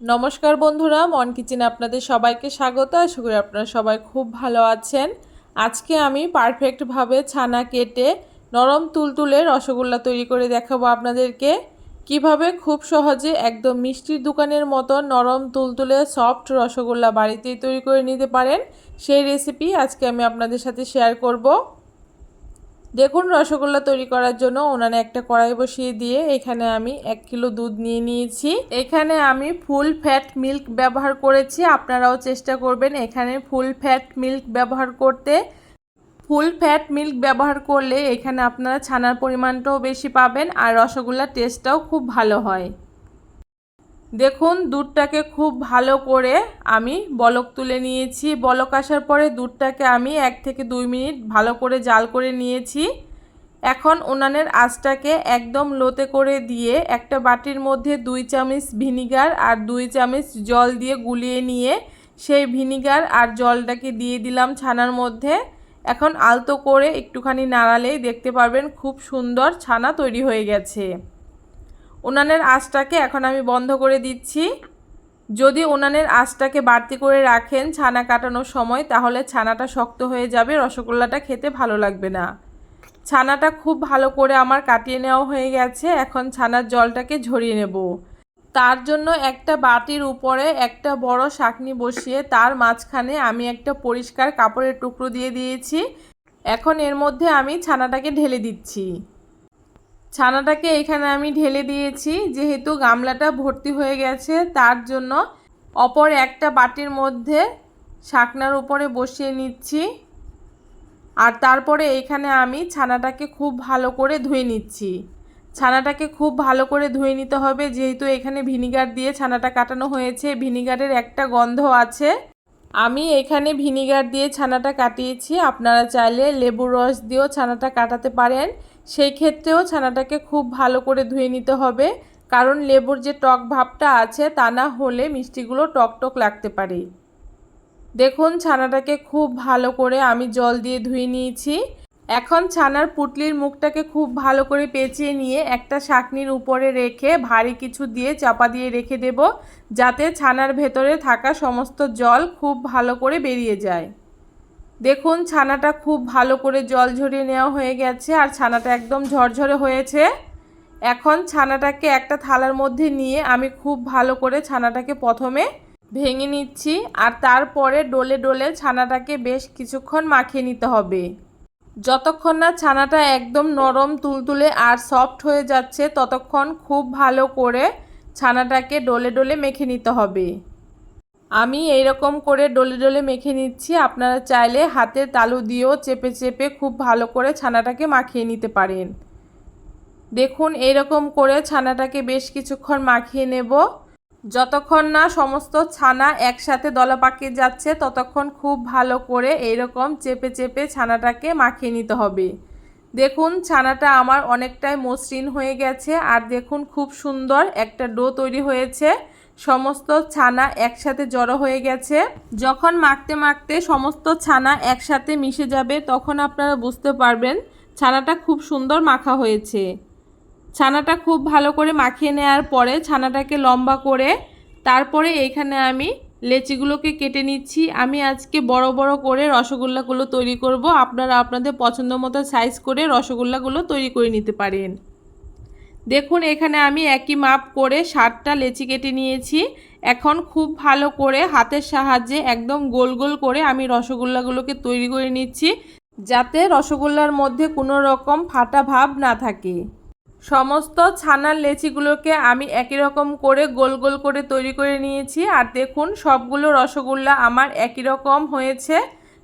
নমস্কার বন্ধুরা, মন কিচেনে আপনাদের সবাইকে স্বাগত। আশা করি আপনারা সবাই খুব ভালো আছেন। আজকে আমি পারফেক্টভাবে ছানা কেটে নরম তুলতুলে রসগোল্লা তৈরি করে দেখাবো আপনাদেরকে। কীভাবে খুব সহজে একদম মিষ্টির দোকানের মতো নরম তুলতুলে সফট রসগোল্লা বাড়িতেই তৈরি করে নিতে পারেন, সেই রেসিপি আজকে আমি আপনাদের সাথে শেয়ার করব। দেখুন রসগোল্লা তৈরি করার জন্য ওনারে একটা কড়াই বসিয়ে দিয়ে এখানে আমি এক কিলো দুধ নিয়ে নিয়েছি। এখানে আমি ফুল ফ্যাট মিল্ক ব্যবহার করেছি। আপনারাও চেষ্টা করবেন এখানে ফুল ফ্যাট মিল্ক ব্যবহার করতে। ফুল ফ্যাট মিল্ক ব্যবহার করলে এখানে আপনারা ছানার পরিমাণটাও বেশি পাবেন আর রসগোল্লার টেস্টটাও খুব ভালো হয়। দেখুন, দুধটাকে খুব ভালো করে আমি বলক তুলে নিয়েছি। বলক আসার পরে দুধটাকে আমি এক থেকে দুই মিনিট ভালো করে জাল করে নিয়েছি। এখন উনানের আঁচটাকে একদম লোতে করে দিয়ে একটা বাটির মধ্যে দুই চামচ ভিনিগার আর দুই চামচ জল দিয়ে গুলিয়ে নিয়ে সেই ভিনিগার আর জলটাকে দিয়ে দিলাম ছানার মধ্যে। এখন আলতো করে একটুখানি নাড়ালেই দেখতে পারবেন খুব সুন্দর ছানা তৈরি হয়ে গেছে। উনানের আঁচটাকে এখন আমি বন্ধ করে দিচ্ছি। যদি উনানের আঁচটাকে বাড়তি করে রাখেন ছানা কাটানোর সময়, তাহলে ছানাটা শক্ত হয়ে যাবে, রসগোল্লাটা খেতে ভালো লাগবে না। ছানাটা খুব ভালো করে আমার কাটিয়ে নেওয়া হয়ে গেছে, এখন ছানার জলটাকে ঝরিয়ে নেব। তার জন্য একটা বাটির উপরে একটা বড় শাকনি বসিয়ে তার মাঝখানে আমি একটা পরিষ্কার কাপড়ের টুকরো দিয়ে দিয়েছি। এখন এর মধ্যে আমি ছানাটাকে ঢেলে দিচ্ছি। ছানাটাকে এখানে আমি ঢেলে দিয়েছি, যেহেতু গামলাটা ভর্তি হয়ে গেছে, তার জন্য অপর একটা বাটির মধ্যে শাকনার উপরে বসিয়ে নিচ্ছি। আর তারপরে এখানে আমি ছানাটাকে খুব ভালো করে ধুয়ে নিচ্ছি। ছানাটাকে খুব ভালো করে ধুয়ে নিতে হবে, যেহেতু এখানে ভিনিগার দিয়ে ছানাটা কাটানো হয়েছে, ভিনিগারের একটা গন্ধ আছে। আমি এখানে ভিনিগার দিয়ে ছানাটা কাটিয়েছি, আপনারা চাইলে লেবুর রস দিয়েও ছানাটা কাটাতে পারেন। সেই ক্ষেত্রেও ছানাটাকে খুব ভালো করে ধুয়ে নিতে হবে। কারণ লেবুর যে টক ভাবটা আছে, তা না হলে মিষ্টিগুলো টক টক লাগতে পারে। দেখুন, ছানাটাকে খুব ভালো করে আমি জল দিয়ে ধুয়ে নিয়েছি। এখন ছানার পুটলির মুখটাকে খুব ভালো করে পেঁচিয়ে নিয়ে একটা শাকনির উপরে রেখে ভারী কিছু দিয়ে চাপা দিয়ে রেখে দেব, যাতে ছানার ভেতরে থাকা সমস্ত জল খুব ভালো করে বেরিয়ে যায়। দেখুন, ছানাটা খুব ভালো করে জল ঝরিয়ে নেওয়া হয়ে গেছে আর ছানাটা একদম ঝরঝরে হয়েছে। এখন ছানাটাকে একটা থালার মধ্যে নিয়ে আমি খুব ভালো করে ছানাটাকে প্রথমে ভেঙে নিচ্ছি আর তারপরে ডোলে ডোলে ছানাটাকে বেশ কিছুক্ষণ মাখিয়ে নিতে হবে। যতক্ষণ না ছানাটা একদম নরম, তুলতুলে আর সফট হয়ে যাচ্ছে, ততক্ষণ খুব ভালো করে ছানাটাকে ডলে ডলে মেখে নিতে হবে। আমি এই রকম করে ডলে ডলে মেখে নিচ্ছি। আপনারা চাইলে হাতের তালু দিয়েও চেপে চেপে খুব ভালো করে ছানাটাকে মাখিয়ে নিতে পারেন। দেখুন, এইরকম করে ছানাটাকে বেশ কিছুক্ষণ মাখিয়ে নেব। যতক্ষণ না সমস্ত ছানা একসাথে দলা পাকিয়ে যাচ্ছে, ততক্ষণ খুব ভালো করে এইরকম চেপে চেপে ছানাটাকে মাখিয়ে নিতে হবে। দেখুন, ছানাটা আমার অনেকটাই মসৃণ হয়ে গেছে। আর দেখুন, খুব সুন্দর একটা ডো তৈরি হয়েছে। সমস্ত ছানা একসাথে জড়ো হয়ে গেছে। যখন মাখতে মাখতে সমস্ত ছানা একসাথে মিশে যাবে, তখন আপনারা বুঝতে পারবেন ছানাটা খুব সুন্দর মাখা হয়েছে। ছানাটা খুব ভালো করে মাখিয়ে নেওয়ার পরে ছানাটাকে লম্বা করে তারপরে এখানে আমি লেচিগুলোকে কেটে নিচ্ছি। আমি আজকে বড় বড় করে রসগোল্লাগুলো তৈরি করব। আপনারা আপনাদের পছন্দ মতো সাইজ করে রসগোল্লাগুলো তৈরি করে নিতে পারেন। দেখুন, এখানে আমি একই মাপ করে ষাটটা লেচি কেটে নিয়েছি। এখন খুব ভালো করে হাতের সাহায্যে একদম গোল গোল করে আমি রসগোল্লাগুলোকে তৈরি করে নিচ্ছি, যাতে রসগোল্লার মধ্যে কোনো রকম ফাটা ভাব না থাকে। সমস্ত ছানার লেচিগুলোকে আমি একই রকম করে গোল গোল করে তৈরি করে নিয়েছি। আর দেখুন, সবগুলো রসগোল্লা আমার একই রকম হয়েছে,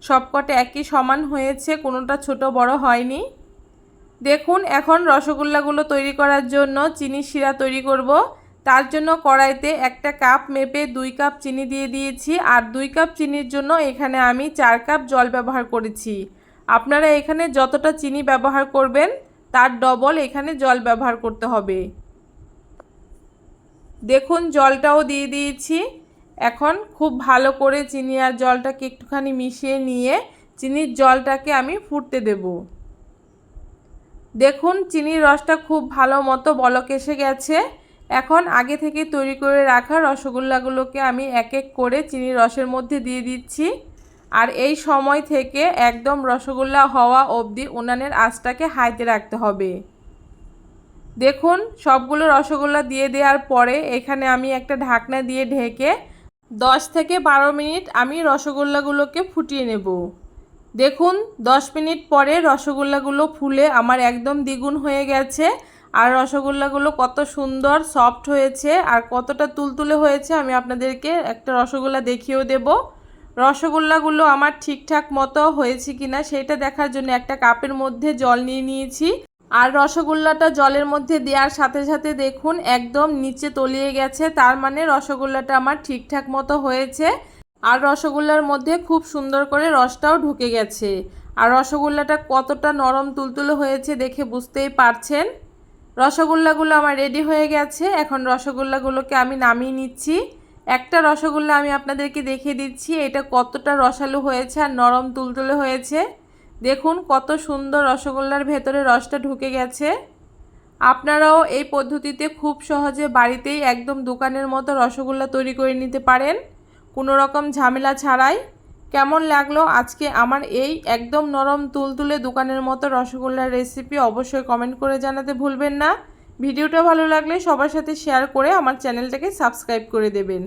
সবকটা একই সমান হয়েছে, কোনোটা ছোট বড় হয়নি। দেখুন, এখন রসগোল্লাগুলো তৈরি করার জন্য চিনি শিরা তৈরি করব। তার জন্য কড়াইতে একটা কাপ মেপে দুই কাপ চিনি দিয়ে দিয়েছি। আর দুই কাপ চিনির জন্য এখানে আমি চার কাপ জল ব্যবহার করেছি। আপনারা এখানে যতটা চিনি ব্যবহার করবেন, তার ডবল এখানে জল ব্যবহার করতে হবে। দেখুন, জলটাও দিয়ে দিয়েছি। এখন খুব ভালো করে চিনি আর জলটাকে একটুখানি মিশিয়ে নিয়ে চিনির জলটাকে আমি ফুটতে দেব। দেখুন, চিনির রসটা খুব ভালো মতো বলক এসে গেছে। এখন আগে থেকে তৈরি করে রাখা রসগোল্লাগুলোকে আমি এক এক করে চিনির রসের মধ্যে দিয়ে দিচ্ছি। আর এই সময় থেকে একদম রসগোল্লা হওয়া অবধি উনানের আঁচটাকে হাইতে রাখতে হবে। দেখুন, সবগুলো রসগোল্লা দিয়ে দেওয়ার পরে এখানে আমি একটা ঢাকনা দিয়ে ঢেকে দশ থেকে বারো মিনিট আমি রসগোল্লাগুলোকে ফুটিয়ে নেব। দেখুন, দশ মিনিট পরে রসগোল্লাগুলো ফুলে আমার একদম দ্বিগুণ হয়ে গেছে। আর রসগোল্লাগুলো কত সুন্দর সফট হয়েছে আর কতটা তুলতুলে হয়েছে আমি আপনাদেরকে একটা রসগোল্লা দেখিয়েও দেব। রসগোল্লাগুলো আমার ঠিকঠাক মতো হয়েছে কিনা সেটা দেখার জন্য একটা কাপের মধ্যে জল নিয়ে নিয়েছি। আর রসগোল্লাটা জলের মধ্যে দেওয়ার সাথে সাথে দেখুন একদম নিচে তলিয়ে গেছে, তার মানে রসগোল্লাটা আমার ঠিকঠাক মতো হয়েছে। আর রসগোল্লার মধ্যে খুব সুন্দর করে রসটাও ঢুকে গেছে। আর রসগোল্লাটা কতটা নরম তুলতুলো হয়েছে দেখে বুঝতেই পারছেন? রসগোল্লাগুলো আমার রেডি হয়ে গেছে। এখন রসগোল্লাগুলোকে আমি নামিয়ে নিচ্ছি। একটা রসগোল্লা আমি আপনাদেরকে দেখিয়ে দিচ্ছি। এটা কতটা রসালো হয়েছে আর নরম তুলতুলে হয়েছে। দেখুন কত সুন্দর রসগোল্লার ভেতরে রসটা ঢুকে গেছে। আপনারাও এই পদ্ধতিতে খুব সহজে বাড়িতেই একদম দোকানের মতো রসগোল্লা তৈরি করে নিতে পারেন। কোনো রকম ঝামেলা ছাড়াই? কেমন লাগল আজকে আমার এই একদম নরম তুলতুলে দোকানের মতো রসগোল্লার রেসিপি অবশ্যই কমেন্ট করে জানাতে ভুলবেন না। ভিডিওটা ভালো লাগলে সবার সাথে শেয়ার করে আমার চ্যানেলটাকে সাবস্ক্রাইব করে দেবেন।